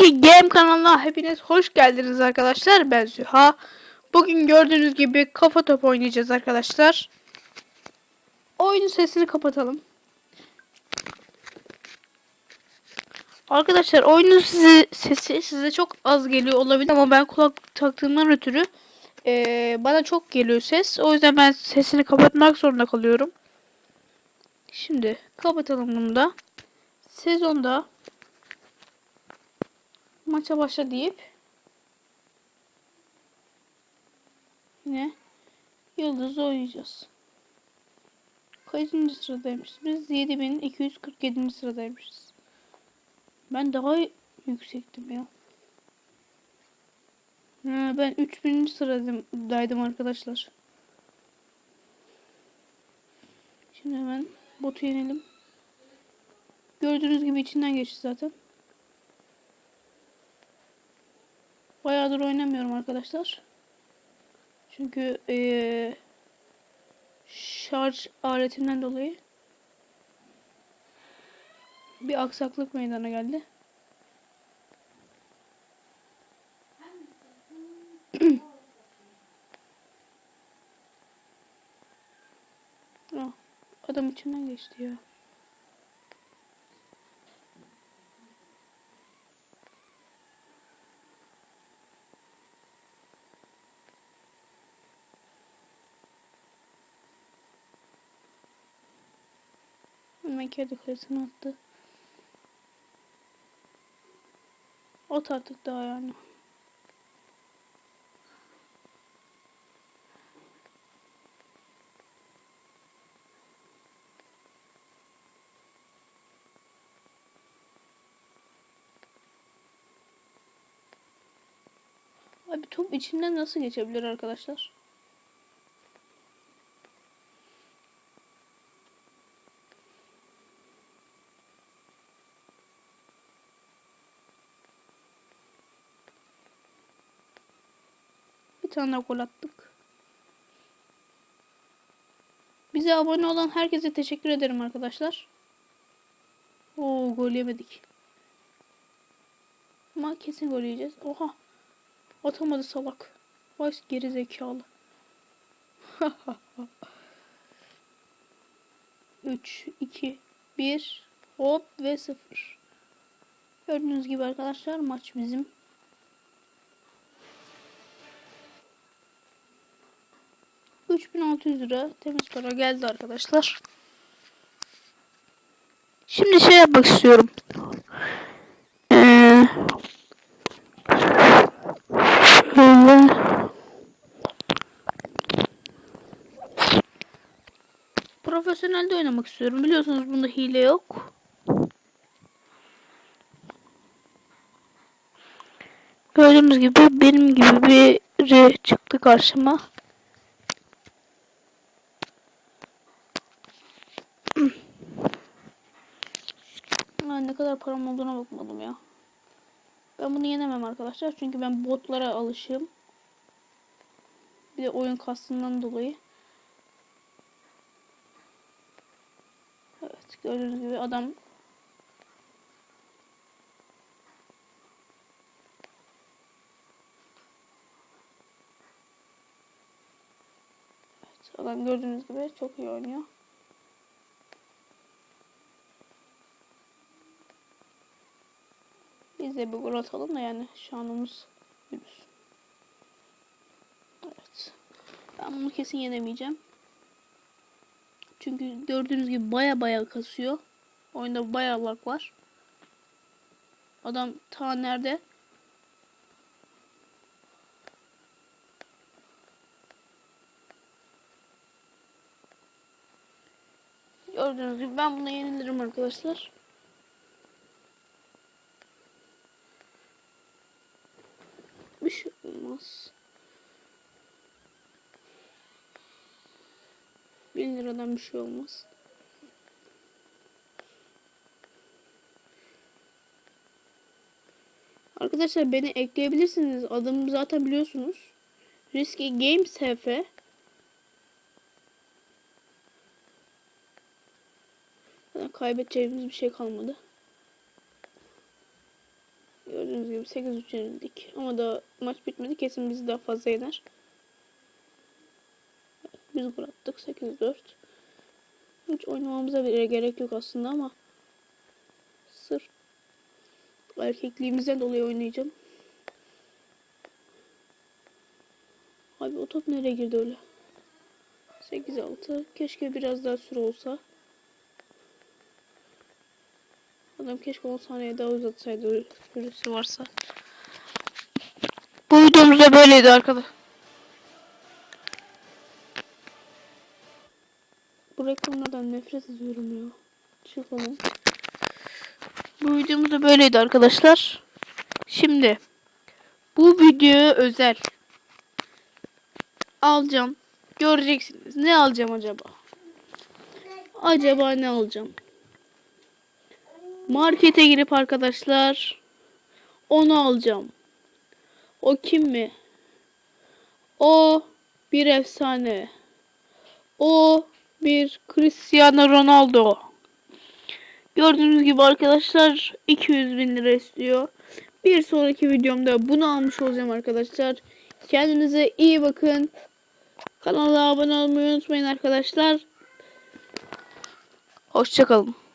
Risky Game kanalına hepiniz hoş geldiniz arkadaşlar. Ben Süha. Bugün gördüğünüz gibi kafa top oynayacağız arkadaşlar. Oyunun sesini kapatalım. Arkadaşlar oyunun sizi, sesi size çok az geliyor olabilir ama ben kulak taktığımdan ötürü eee, bana çok geliyor ses. O yüzden ben sesini kapatmak zorunda kalıyorum. Şimdi kapatalım bunu da. Sezonda maça başla deyip yine yıldız oynayacağız. Kaçıncı sıradaymışız? Biz 7247. sıradaymışız. Ben daha yüksektim ya. Ha, ben 3000. sıradaydım arkadaşlar. Şimdi hemen botu yenelim. Gördüğünüz gibi içinden geçti zaten. Bayağıdır oynamıyorum arkadaşlar. Çünkü eee, şarj aletinden dolayı bir aksaklık meydana geldi. Ah, adam içimden geçti ya. Kedi kulesine attı. At artık daha yani. Abi top içinden nasıl geçebilir arkadaşlar? Tane gol attık. Bize abone olan herkese teşekkür ederim arkadaşlar. Oo gol yemedik. Ama kesin gol yiyeceğiz. Oha. Atamadı salak. Vay geri zekalı. 3, 2, 1, hop ve 0. Gördüğünüz gibi arkadaşlar maç bizim. ...3600 lira temiz para geldi arkadaşlar. Şimdi şey yapmak istiyorum. Ee. Profesyonelde oynamak istiyorum. Biliyorsunuz bunda hile yok. Gördüğünüz gibi benim gibi biri çıktı karşıma. Aa, ne kadar param olduğuna bakmadım ya. Ben bunu yenemem arkadaşlar. Çünkü ben botlara alışığım. Bir de oyun kastından dolayı. Evet gördüğünüz gibi adam adam gördüğünüz gibi çok iyi oynuyor. Biz de bir gol atalım da yani şanımız yürüsün. Evet. Ben bunu kesin yenemeyeceğim. Çünkü gördüğünüz gibi baya baya kasıyor. Oyunda baya lag var. Adam ta nerede? Gördüğünüz gibi ben buna yenilirim arkadaşlar. Bir şey olmaz. 1000 liradan bir şey olmaz. Arkadaşlar beni ekleyebilirsiniz. Adımı zaten biliyorsunuz. Risky Games. Zaten kaybedeceğimiz bir şey kalmadı. Gördüğünüz gibi 8-3 yenildik. Ama da maç bitmedi. Kesin bizi daha fazla yener. Biz gol attık 8-4. Hiç oynamamıza bile gerek yok aslında ama sırf erkekliğimizden dolayı oynayacağım. Abi o top nereye girdi öyle? 8-6. Keşke biraz daha süre olsa. Adam keşke 10 saniye daha uzatsaydı süresi varsa. Bu videomuz da böyleydi arkadaşlar. Bu reklamlardan nefret ediyorum ya. Çıkalım. Bu videomuz da böyleydi arkadaşlar. Şimdi bu video özel. Alacağım. Göreceksiniz. Ne alacağım acaba? Acaba ne alacağım? Markete girip arkadaşlar onu alacağım. O kim mi? O bir efsane. O bir Cristiano Ronaldo. Gördüğünüz gibi arkadaşlar 200 bin lira istiyor. Bir sonraki videomda bunu almış olacağım arkadaşlar. Kendinize iyi bakın. Kanala abone olmayı unutmayın arkadaşlar. Hoşçakalın.